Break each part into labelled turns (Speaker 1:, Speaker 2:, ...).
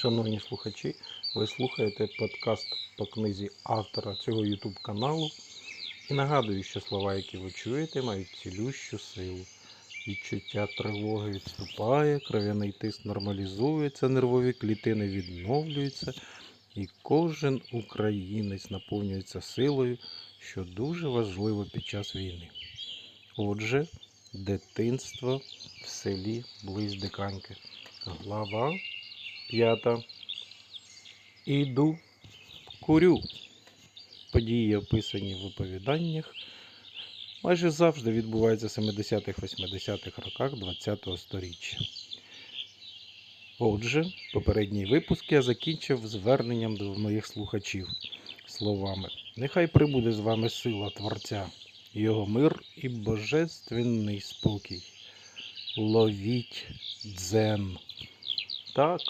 Speaker 1: Шановні слухачі, ви слухаєте подкаст по книзі автора цього YouTube каналу. І нагадую, що слова, які ви чуєте, мають цілющу силу. Відчуття тривоги відступає, кров'яний тиск нормалізується, нервові клітини відновлюються, і кожен українець наповнюється силою, що дуже важливо під час війни. Отже, дитинство в селі близь Диканьки. Глава п'ята. Іду, курю. Події, описані в оповіданнях, майже завжди відбуваються в 70-80-х роках ХХ століття. Отже, попередній випуск я закінчив зверненням до моїх слухачів словами: Нехай прибуде з вами сила Творця, його мир і божественний спокій. Ловіть дзен. Так,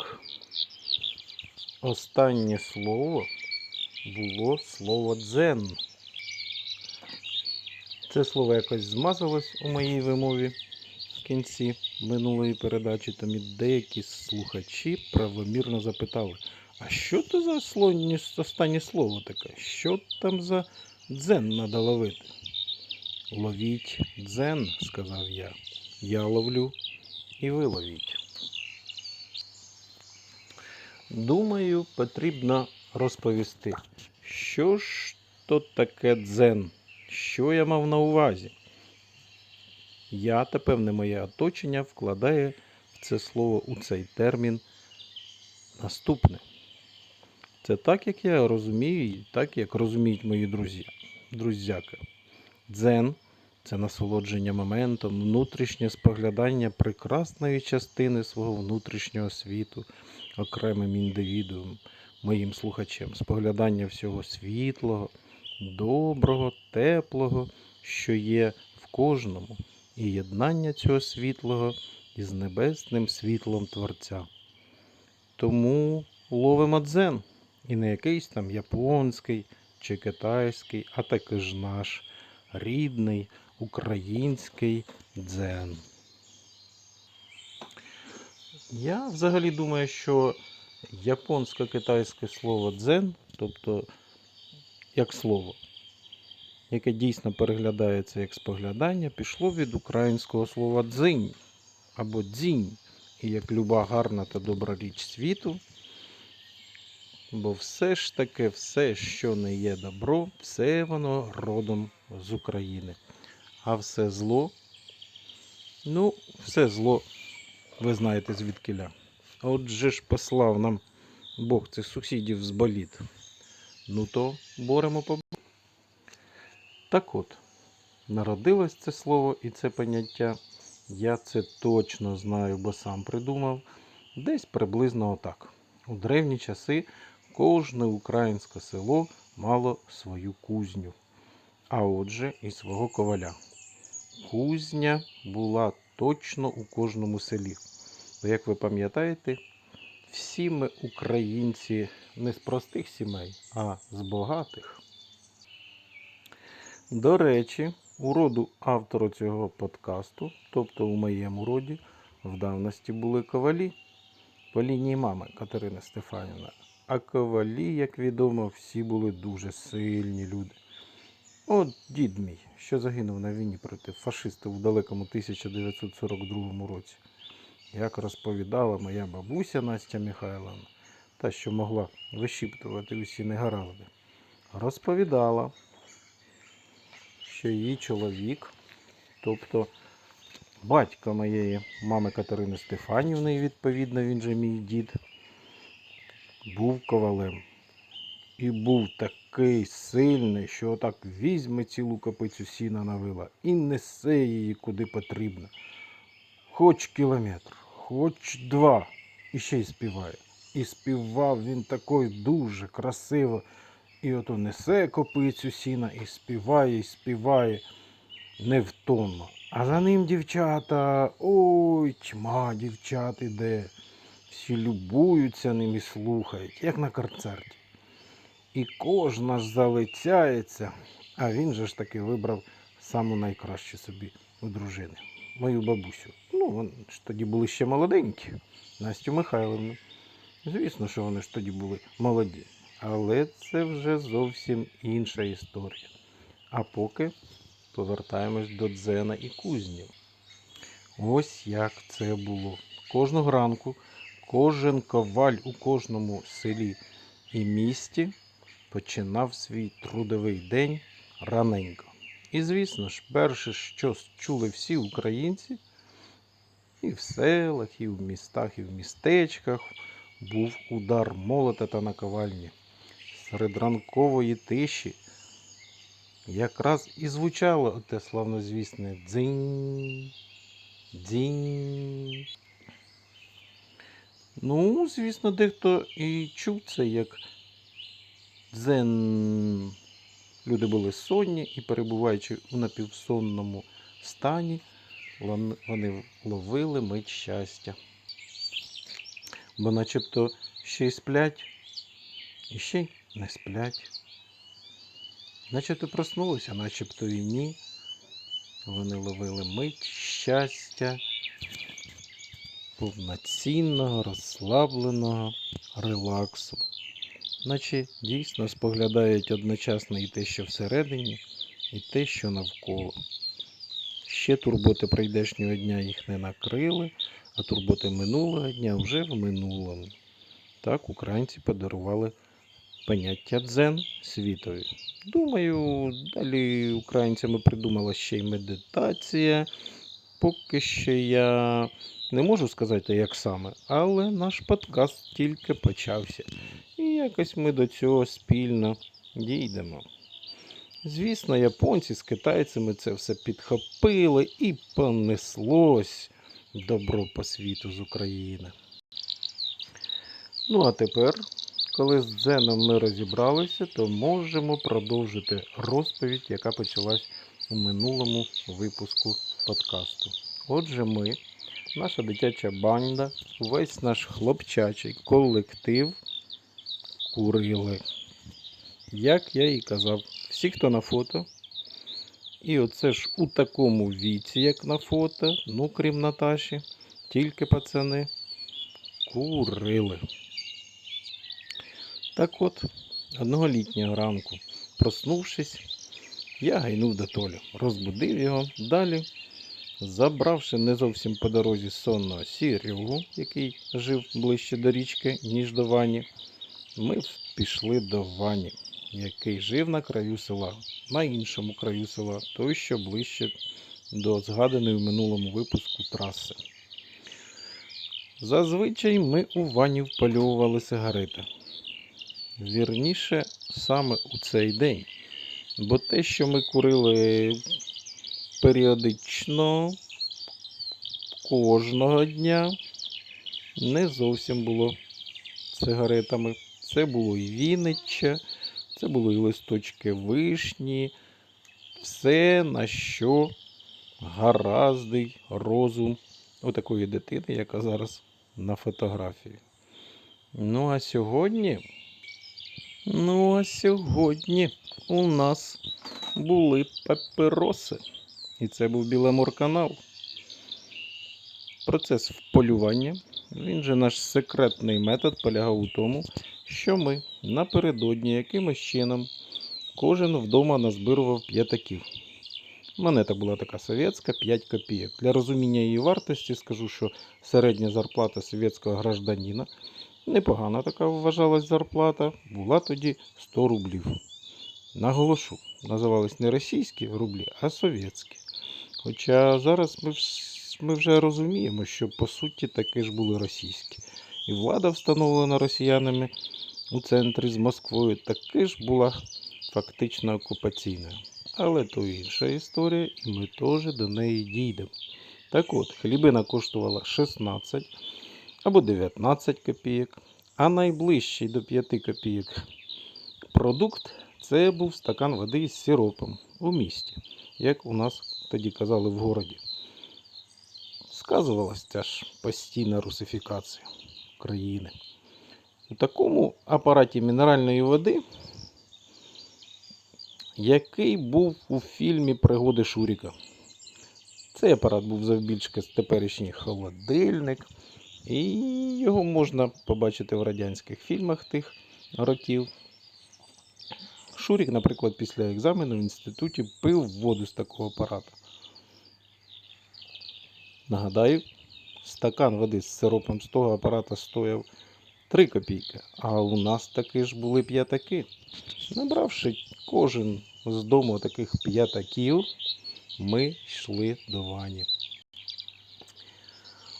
Speaker 1: останнє слово було слово дзен. Це слово якось змазалось у моїй вимові в кінці минулої передачі, тому деякі слухачі правомірно запитали, а що це за останнє слово таке? Що там за дзен надо ловити? Ловіть дзен, сказав я. Я ловлю і ви ловіть. Думаю, потрібно розповісти, що ж то таке дзен, що я мав на увазі. Я та певне моє оточення вкладає в це слово у цей термін наступне. Це так, як я розумію, і так, як розуміють мої друзі, друзяки. Дзен це насолодження моментом, внутрішнє споглядання прекрасної частини свого внутрішнього світу окремим індивідуум, моїм слухачем, споглядання всього світлого, доброго, теплого, що є в кожному, і єднання цього світлого із небесним світлом Творця. Тому ловимо дзен, і не якийсь там японський чи китайський, а таки ж наш рідний український дзен. Я взагалі думаю, що японсько-китайське слово дзен, тобто як слово, яке дійсно переглядається як споглядання, пішло від українського слова дзинь або дзінь, і як люба гарна та добра річ світу. Бо все ж таки, все, що не є добро, все воно родом з України. А все зло, ну, все зло, ви знаєте звідкиля. Отже ж послав нам Бог цих сусідів з боліт. Ну то боремо по Так от, народилось це слово і це поняття. Я це точно знаю, бо сам придумав. Десь приблизно отак. У древні часи кожне українське село мало свою кузню, а отже і свого коваля. Кузня була точно у кожному селі. Бо, як ви пам'ятаєте, всі ми українці не з простих сімей, а з багатих. До речі, у роду автору цього подкасту, тобто у моєму роді, в давності були ковалі по лінії мами Катерини Стефанівни. А ковалі, як відомо, всі були дуже сильні люди. От дід мій, що загинув на війні проти фашистів у далекому 1942 році. Як розповідала моя бабуся Настя Михайловна, та, що могла вишіптувати усі негаразди, розповідала, що її чоловік, тобто батько моєї мами Катерини Стефанівни, відповідно, він же мій дід, був ковалем. І був такий сильний, що отак візьме цілу копицю сіна на вила і несе її куди потрібно. Хоч кілометр, хоч два, і ще й співає. І співав він такий дуже красиво. І ото несе копицю сіна і співає, і співає невтомно. А за ним дівчата, ой, тьма дівчат іде. Всі любуються ним і слухають, як на концерті. І кожна ж залицяється, а він же ж таки вибрав саму найкращу собі у дружини, мою бабусю. Ну, вони ж тоді були ще молоденькі, Настю Михайловну. Звісно, що вони ж тоді були молоді. Але це вже зовсім інша історія. А поки повертаємось до дзена і кузнів. Ось як це було. Кожного ранку кожен коваль у кожному селі і місті починав свій трудовий день раненько. І, звісно ж, перше, що чули всі українці, і в селах, і в містах, і в містечках, був удар молота та наковальні. Серед ранкової тиші якраз і звучало те славнозвісне дзинь, дзінь. Ну, звісно, дехто і чув це як дзен. Люди були сонні і, перебуваючи у напівсонному стані, вони ловили мить щастя. Бо начебто ще й сплять, і ще й не сплять. Начебто проснулися, начебто і ні. Вони ловили мить щастя, повноцінного, розслабленого релаксу. Наче дійсно споглядають одночасно і те, що всередині, і те, що навколо. Ще турботи прийдешнього дня їх не накрили, а турботи минулого дня вже в минулому. Так українці подарували поняття дзен світові. Думаю, далі українцями придумала ще й медитація. Поки що я не можу сказати, як саме, але наш подкаст тільки почався. Якось ми до цього спільно дійдемо. Звісно, японці з китайцями це все підхопили і понеслось добро по світу з України. Ну а тепер, коли з дзеном ми розібралися, то можемо продовжити розповідь, яка почалась у минулому випуску подкасту. Отже, ми, наша дитяча банда, увесь наш хлопчачий колектив курили. Як я і казав, всі, хто на фото. І оце ж у такому віці, як на фото, ну крім Наташі, тільки пацани курили. Так от, одного літнього ранку, проснувшись, я гайнув до Толю, розбудив його, далі, забравши не зовсім по дорозі сонного Сірюгу, який жив ближче до річки, ніж до Вані, ми пішли до Вані, який жив на краю села, на іншому краю села, той, що ближче до згаданої в минулому випуску траси. Зазвичай ми у Вані впалювали сигарети. Вірніше, саме у цей день. Бо те, що ми курили періодично кожного дня, не зовсім було сигаретами. Це було і віниччя, це було і листочки вишні, все на що гараздий розум отакої дитини, яка зараз на фотографії. Ну а сьогодні. Ну, а сьогодні у нас були папироси. І це був Біломорканал. Процес вполювання. Він же наш секретний метод полягав у тому, що ми напередодні якимось чином кожен вдома назбирував п'ятаків. Монета була така совєтська, 5 копійок. Для розуміння її вартості скажу, що середня зарплата совєтського гражданина Непогана така вважалась зарплата, була тоді 100 рублів. Наголошу, називались не російські рублі, а совєтські. Хоча зараз ми, ми вже розуміємо, що по суті таки ж були російські. І влада, встановлена росіянами у центрі з Москвою, таки ж була фактично окупаційною. Але то інша історія, і ми теж до неї дійдемо. Так от, хлібина коштувала 16 або 19 копійок, а найближчий до 5 копійок продукт це був стакан води з сиропом у місті, як у нас тоді казали в городі. Сказувалася ж постійна русифікація країни. У такому апараті мінеральної води, який був у фільмі Пригоди Шуріка. Цей апарат був завбільшки теперішній холодильник. І його можна побачити в радянських фільмах тих років. Шурік, наприклад, після екзамену в інституті пив воду з такого апарату. Нагадаю, стакан води з сиропом з того апарата стояв 3 копійки, а у нас таки ж були п'ятаки. Набравши кожен з дому таких п'ятаків, ми йшли до вані.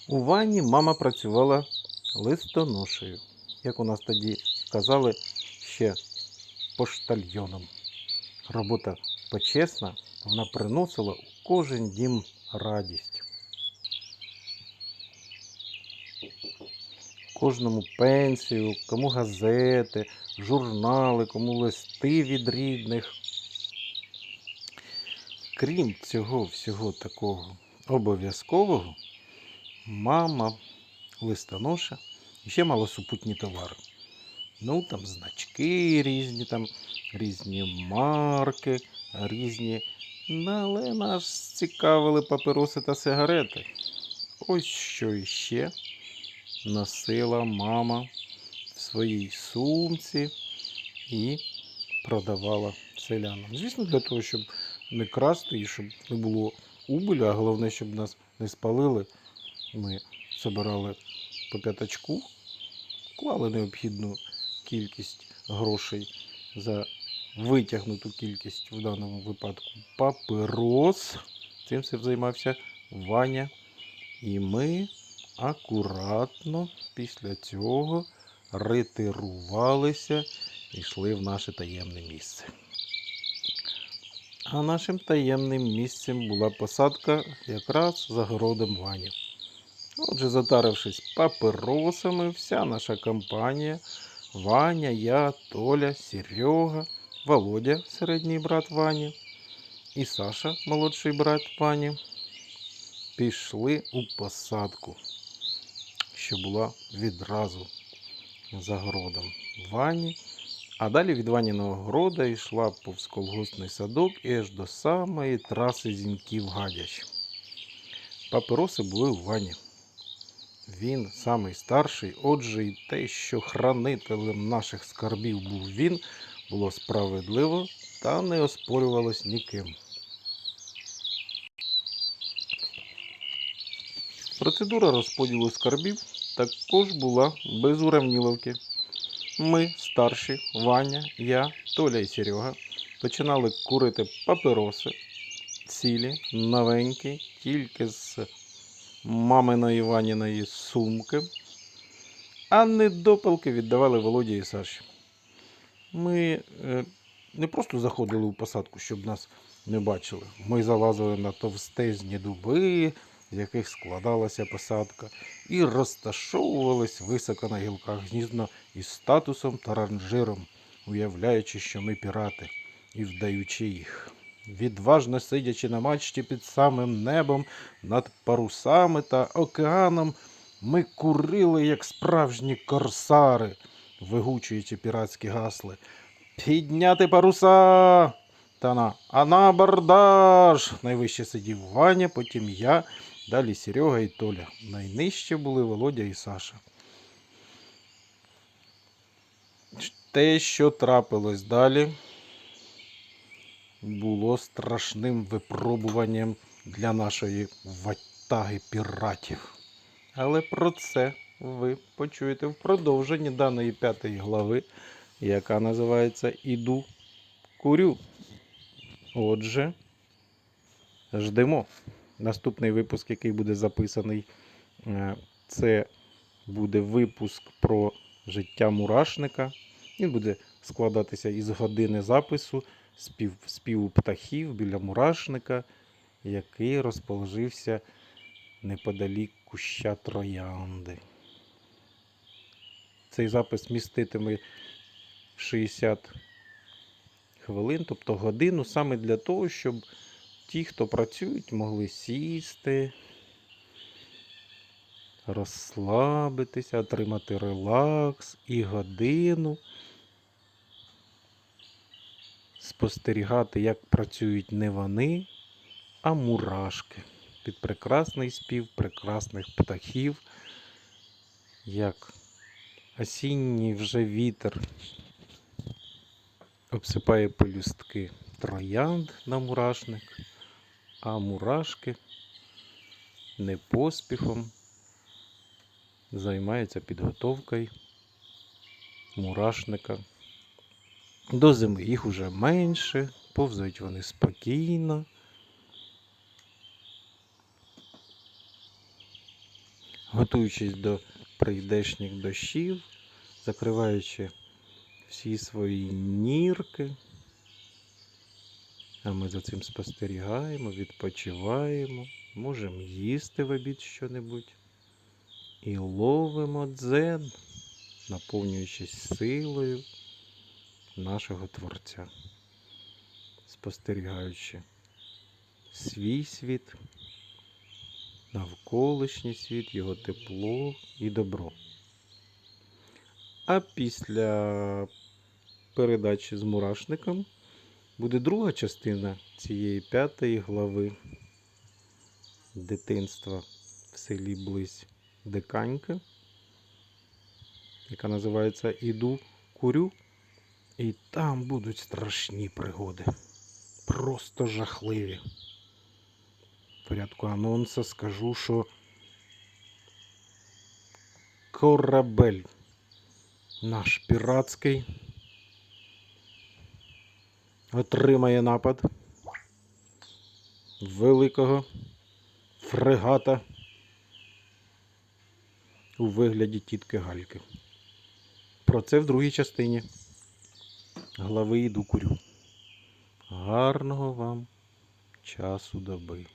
Speaker 1: У ванні мама працювала листоношею, як у нас тоді казали, ще поштальйоном. Робота почесна, вона приносила у кожен дім радість. Кожному пенсію, кому газети, журнали, кому листи від рідних. Крім цього всього такого обов'язкового, мама, листоноша ще мала супутні товари. Ну, там значки різні, там різні марки, різні. Ну, але нас цікавили папироси та сигарети. Ось що іще носила мама в своїй сумці і продавала селянам. Звісно, для того, щоб не красти і щоб не було убилю, а головне, щоб нас не спалили, ми збирали по п'ятачку, клали необхідну кількість грошей за витягнуту кількість в даному випадку папирос. Цим все займався Ваня. І ми акуратно після цього ретирувалися і йшли в наше таємне місце. А нашим таємним місцем була посадка якраз за городом Вані. Отже, затарившись папиросами, вся наша компанія Ваня, я, Толя, Серега, Володя, середній брат Вані, і Саша, молодший брат Вані, пішли у посадку, що була відразу за городом Вані. А далі від Ваніного города йшла повз колгоспний садок і аж до самої траси зіньків гадяч. Папироси були у Вані. Він самий старший, отже, і те, що хранителем наших скарбів був він, було справедливо та не оспорювалось ніким. Процедура розподілу скарбів також була без уравніловки. Ми, старші, Ваня, я, Толя і Серега, починали курити папироси, цілі, новенькі, тільки з маминої Ваніної сумки, а недопалки віддавали Володі і Саші. Ми е, не просто заходили у посадку, щоб нас не бачили. Ми залазили на товстезні дуби, з яких складалася посадка, і розташовувались високо на гілках гнізно із статусом та ранжиром, уявляючи, що ми пірати, і вдаючи їх. Відважно сидячи на мачті під самим небом, над парусами та океаном, ми курили, як справжні корсари, вигучуючи піратські гасли. Підняти паруса! Та на а на абордаж! Найвище сидів Ваня, потім я, далі Серега і Толя. Найнижче були Володя і Саша. Те, що трапилось далі, було страшним випробуванням для нашої ватаги піратів. Але про це ви почуєте в продовженні даної п'ятої глави, яка називається Іду курю. Отже, ждемо. Наступний випуск, який буде записаний, е, це буде випуск про життя мурашника. Він буде складатися із години запису спів, співу птахів біля мурашника, який розположився неподалік куща троянди. Цей запис міститиме 60 хвилин, тобто годину, саме для того, щоб ті, хто працюють, могли сісти, розслабитися, отримати релакс і годину спостерігати, як працюють не вони, а мурашки під прекрасний спів прекрасних птахів, як осінній вже вітер обсипає пелюстки троянд на мурашник, а мурашки не поспіхом займаються підготовкою мурашника. До зими їх уже менше, повзають вони спокійно. Готуючись до прийдешніх дощів, закриваючи всі свої нірки. А ми за цим спостерігаємо, відпочиваємо, можемо їсти в обід що-небудь і ловимо дзен, наповнюючись силою нашого Творця, спостерігаючи свій світ, навколишній світ, його тепло і добро. А після передачі з мурашником буде друга частина цієї п'ятої глави дитинства в селі Близь Диканька, яка називається Іду курю. І там будуть страшні пригоди. Просто жахливі. В порядку анонса скажу, що корабель наш піратський отримає напад великого фрегата у вигляді тітки Гальки. Про це в другій частині глави йду курю. Гарного вам часу доби.